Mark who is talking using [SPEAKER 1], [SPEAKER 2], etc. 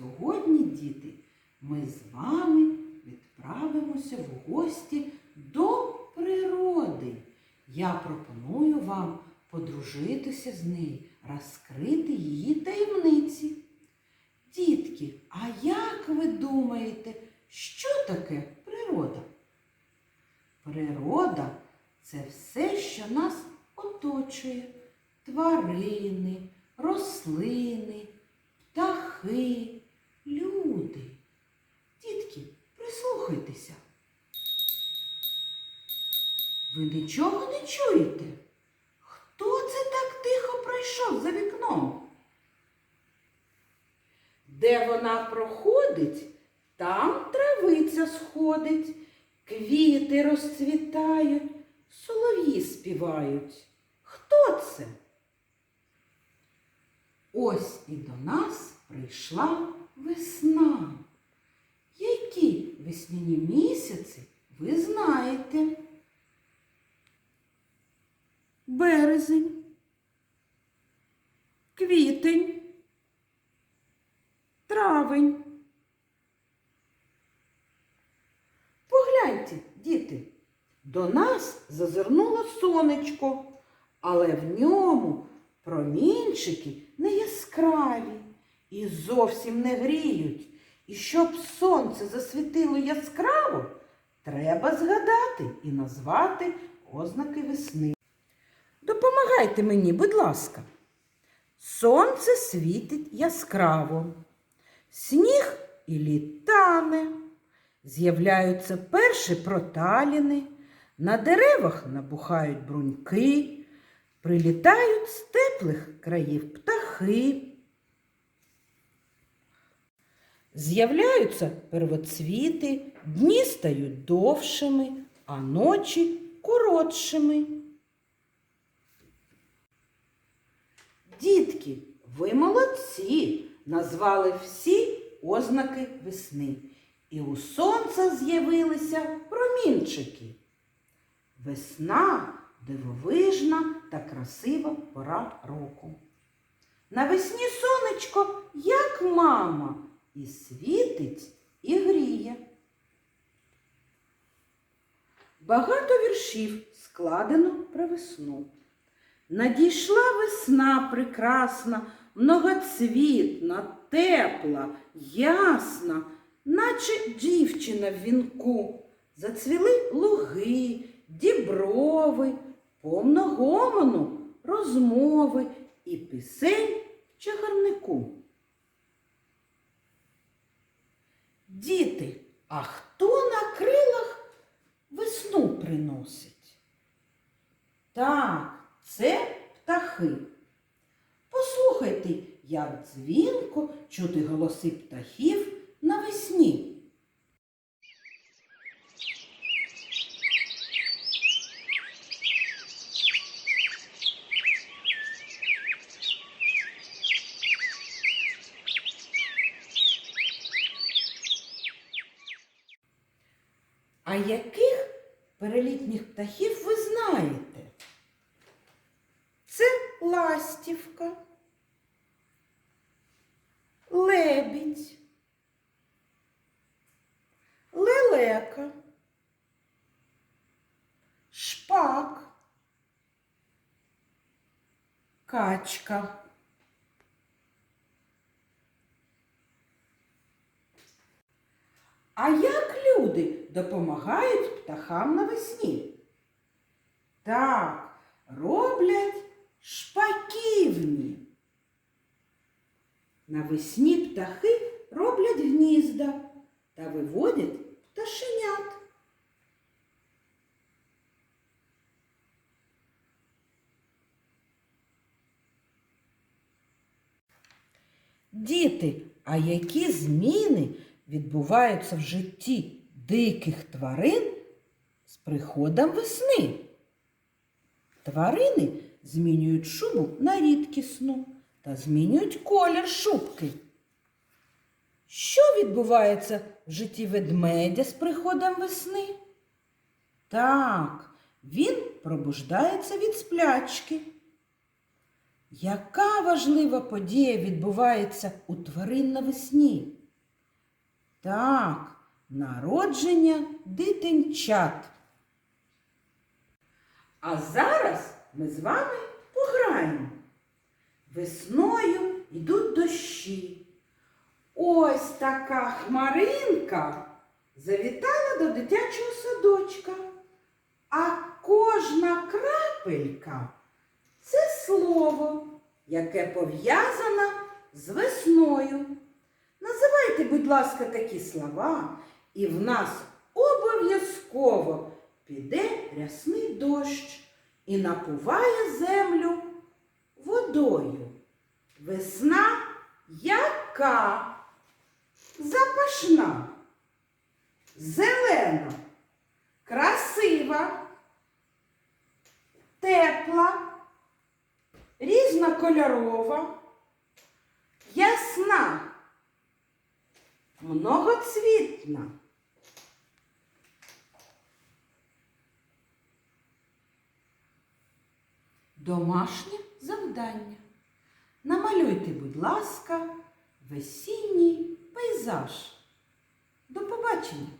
[SPEAKER 1] Сьогодні, діти, ми з вами відправимося в гості до природи. Я пропоную вам подружитися з нею, розкрити її таємниці. Дітки, а як ви думаєте, що таке природа? Природа це все, що нас оточує. Тварини, рослини, птахи, люди. Дітки, прислухайтеся. Ви нічого не чуєте? Хто це так тихо пройшов за вікном? Де вона проходить, там травиця сходить, квіти розцвітають, солов'ї співають. Хто це? Ось і до нас прийшла весна. Які весняні місяці ви знаєте? Березень, квітень, травень. Погляньте, діти, до нас зазирнуло сонечко, але в ньому промінчики не яскраві і зовсім не гріють. І щоб сонце засвітило яскраво, треба згадати і назвати ознаки весни. Допомагайте мені, будь ласка. Сонце світить яскраво, сніг і літане, з'являються перші проталіни, на деревах набухають бруньки, прилітають з теплих країв птахи. З'являються первоцвіти, дні стають довшими, а ночі коротшими. Дітки, ви молодці, назвали всі ознаки весни. І у сонця з'явилися промінчики. Весна дивовижна та красива пора року. Навесні сонечко, як мама, і світить, і гріє. Багато віршів складено про весну. Надійшла весна прекрасна, многоцвітна, тепла, ясна, наче дівчина в вінку. Зацвіли луги, діброви, повно гомону, розмови і пісень в чагарнику. Діти, а хто на крилах весну приносить? Так, це птахи. Послухайте, як дзвінко чути голоси птахів навесні. А яких перелітніх птахів ви знаєте? Ластівка, лебідь, лелека, шпак, качка. А як люди допомагають птахам навесні? Так, роблять шпаківні. Навесні птахи роблять гнізда та виводять пташенят. Діти, а які зміни відбуваються в житті диких тварин з приходом весни? Тварини змінюють шубу на рідкісну та змінюють колір шубки. Що відбувається в житті ведмедя з приходом весни? Так, він пробуждається від сплячки. Яка важлива подія відбувається у тварин навесні? Так, народження дитинчат. А зараз ми з вами пограємо. Весною йдуть дощі. Ось така хмаринка завітала до дитячого садочка, а кожна крапелька це слово, яке пов'язане з весною. Називайте, будь ласка, такі слова, і в нас обов'язково піде рясний дощ і напуває землю водою. Весна яка? Запашна, зелена, красива, тепла, різнокольорова, ясна, многоцвітна. Домашнє завдання. Намалюйте, будь ласка, весінній пейзаж. До побачення!